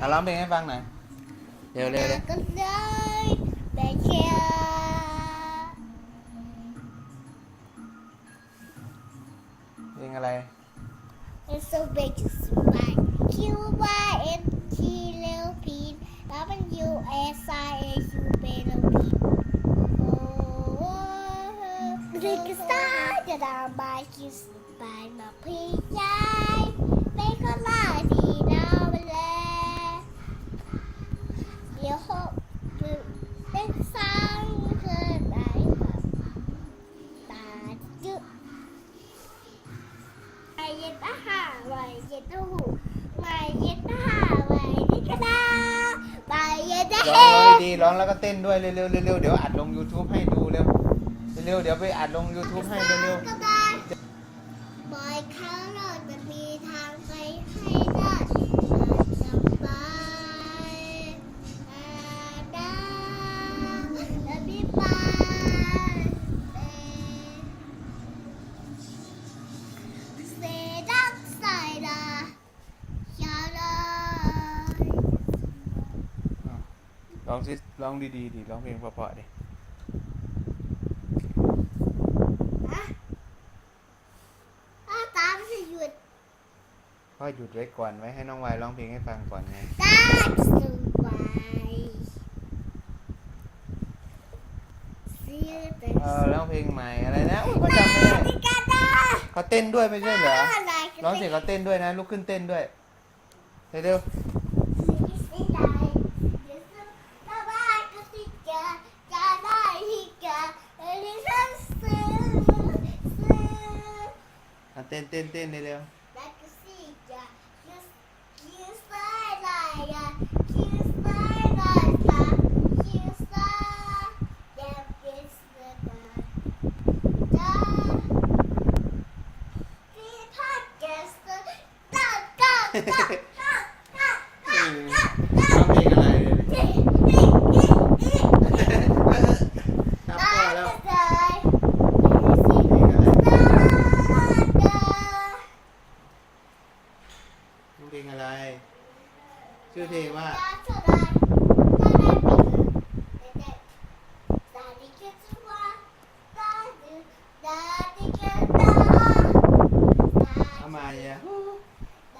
à, lắm đi em văn này đều đều đi Ding Lê lay. It's so big, it's black. Cuba and Philippines. W S I S U B L P. Oh, oh, oh, oh, oh, oh, oh, oh, oh, บายคิสบายมาพี่ยายเป็นคนลาดีดาวไปแล้วเดี๋ยวเขาเป็นสร้างเกิดอะไรแบบตาจุดไอเย็นอาหารไวเย็นตู้หูไวเย็นอาหารไวนี่ก็ได้ไวเย็นอาร้หาองรดีร้องแล้วก็เต้นด้วยเร็วๆเร็วๆเดี๋ยวอัดลง YouTube ให้ดูเร็วเร็วๆเดี๋ยวไปอัดลง YouTube ให้เร็วก็ ได้บอยเขาเราจะมีทางไปให้ได้สบายได้และมีไปเซดักใส่ดาชาลายๆร้องสิร้องดีๆดิร้องเพลงเพราะๆดิ อะถ้าตามจะหยุด พ่อหยุดไว้ก่อนไว้ให้น้องวายร้องเพลงให้ฟังก่อนไงได้สบายเสียแต่เออร้องเพลงใหม่อะไรนะอุ๊ยพ่อจำไม่ได้ที่กันได้เขาเต้นด้วยไม่ใช่เหรออะไรร้องเสร็จเขาเต้นด้วยนะลุกขึ้นเต้นด้วยเร็วสิ่งใดเดี๋ยวสักถ้าบ้านก็ติดกันจะได้ที่กันเอลิสันซื้อซื้อๆอะเต้นเต้นเต้นเร็ว ได้ก็สิจะคิสคิสได้ได้คิสได้ได้ค่ะคิสได้เดี๋ยวคิสได้จ้าที่พักแกสต์ตัด ตัดตัดตัดตัดๆอืมร้องเพลงอะไรเนี่ยครับพ่อแล้วเพลงอะไรร้องเพลงอะไร ชื่อเพลงว่าท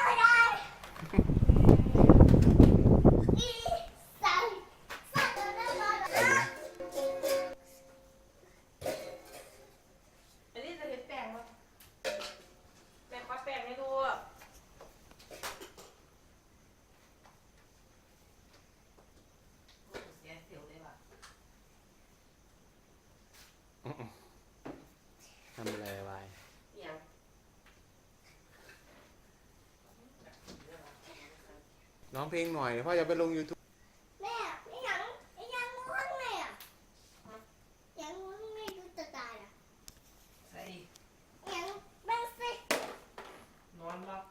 ำไมอะ อันนี้จะเห็นแปลงมั้ยแปลงปัดแปลงให้ดูเสียเสียวเลยว่ะ ทำอะไรวายอย่างร้องเพลงหน่อยเดี๋ยวพ่อจะไปลง YouTube แม่ไอ้ยังไอ้ยังง่วงเลยอะยังง่วงไม่รู้จะตายอะใส่ยังบ้างสินอนรับ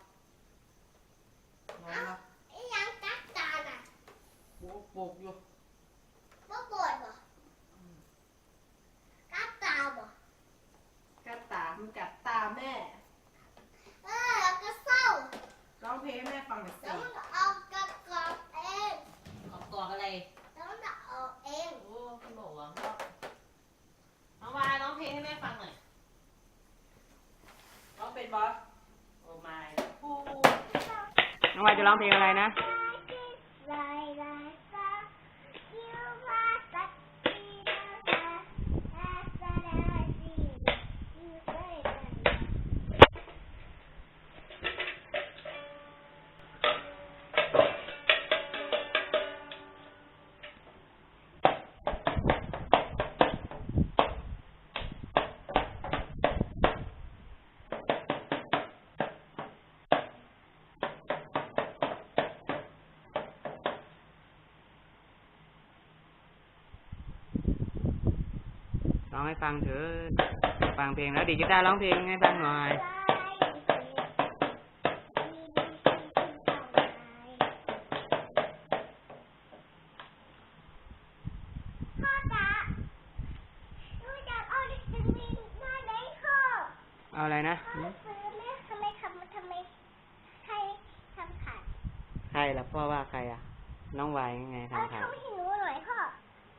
นอนเอ้ารับไอ้ยังกัดตาอะโป๊กโป๊กอยู่ ว่าปวดบ่กัดตาบ่ กัดตามันกัดตาแม่ เออก็เศร้า ร้องเพลงให้แม่ฟังหน่อยสิ แล้วมันก็เอากระกอบเอง ออกกอกอะไร แล้วมันก็เอาเอง โอ้ขนมอะน้องวายร้องเพลงให้แม่ฟังหน่อยร้องเป็น บอส โอ้ไม่ น้องวายจะร้องเพลงอะไรนะ องให้ฟังเถอะฟังเพลงแล้วดีกีตาร์ร้องเพลงให้ฟังหน่อยพ่อจ๋าหนูอยากเอาดิสนีย์มาไหนพ่อเอาอะไรนะพ่อซื้อไหมทำไมทำทำไมให้ทำขาดใครล่ะพ่อว่าใครอะ น้องวายยังไงเอาทำขาดทำให้หนูหน่อยพ่อ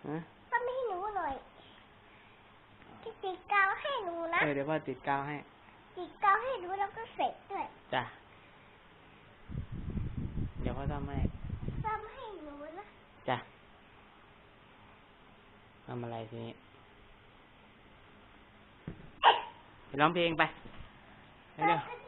ฮะ ทำให้หนูหน่อยที่ ติดกาวให้หนูนะเออเดี๋ยวพ่อติดกาวให้ ติดกาวให้หนูแล้วก็เสร็จด้วยจ้ะเดี๋ยวพ่อทำให้ทำให้หนูนะจ้ะทำอะไรทีนี้ไปร้องเพลงไปเราเร็วก็